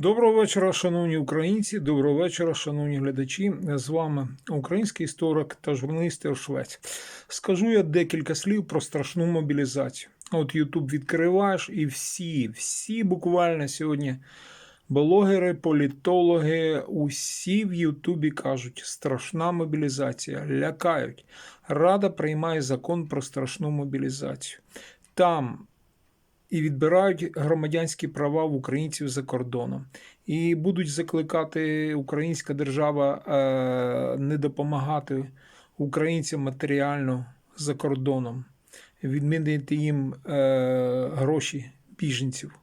Доброго вечора, шановні українці. Доброго вечора, шановні глядачі. З вами український історик та журналіст Швець. Скажу я декілька слів про страшну мобілізацію. От Ютуб відкриваєш, і всі, всі буквально сьогодні блогери, політологи, усі в Ютубі кажуть, страшна мобілізація, лякають. Рада приймає закон про страшну мобілізацію. Там і відбирають громадянські права в українців за кордоном. І будуть закликати українська держава е, не допомагати українцям матеріально за кордоном, відмінити їм е, гроші біженців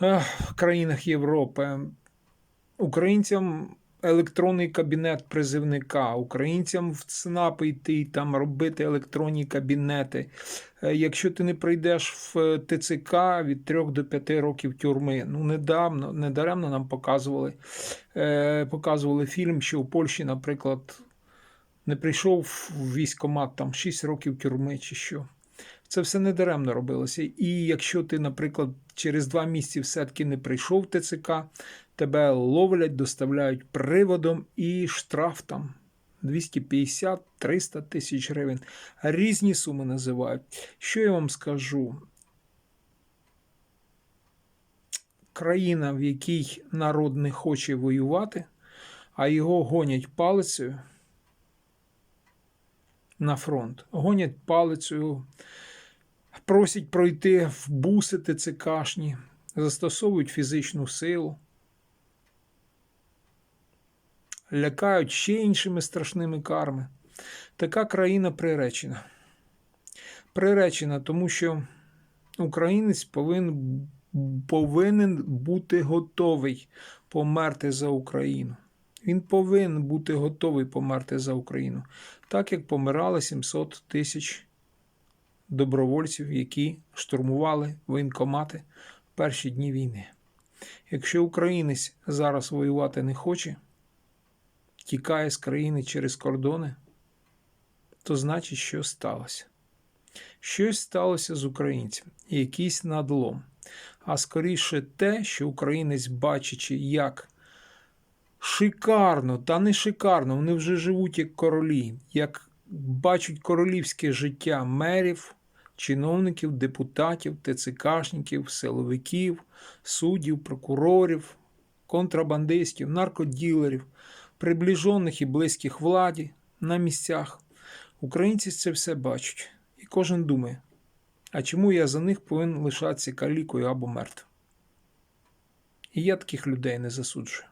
в країнах Європи. Українцям електронний кабінет призивника, українцям в ЦНАП йти там робити електронні кабінети. Е, Якщо ти не прийдеш в ТЦК від 3 до 5 років тюрми, ну недавно, недаремно нам показували, е, показували фільм, що в Польщі, наприклад, не прийшов в військкомат там 6 років тюрми чи що. Це все недаремно робилося. І якщо ти, наприклад, через два місяці все-таки не прийшов в ТЦК, тебе ловлять, доставляють приводом і штраф там 250-300 тисяч гривень. Різні суми називають. Що я вам скажу? Країна, в якій народ не хоче воювати, а його гонять палицею на фронт. Гонять палицею, просять пройти в буси ТЦКшні, застосовують фізичну силу, лякають ще іншими страшними карми. Така країна приречена. Приречена, тому що українець повинен, повинен бути готовий померти за Україну. Він повинен бути готовий померти за Україну, так як помирали 700 тисяч добровольців, які штурмували воєнкомати в перші дні війни. Якщо українець зараз воювати не хоче, тікає з країни через кордони, то значить, що сталося. Щось сталося з українцем, якийсь надлом. А скоріше те, що українець, бачачи, як шикарно, та не шикарно, вони вже живуть як королі, як бачать королівське життя мерів, чиновників, депутатів, ТЦКшників, силовиків, суддів, прокурорів, контрабандистів, наркоділерів, приближених і близьких владі на місцях. Українці це все бачать. І кожен думає, а чому я за них повинен лишатися калікою або мертвим? І я таких людей не засуджую.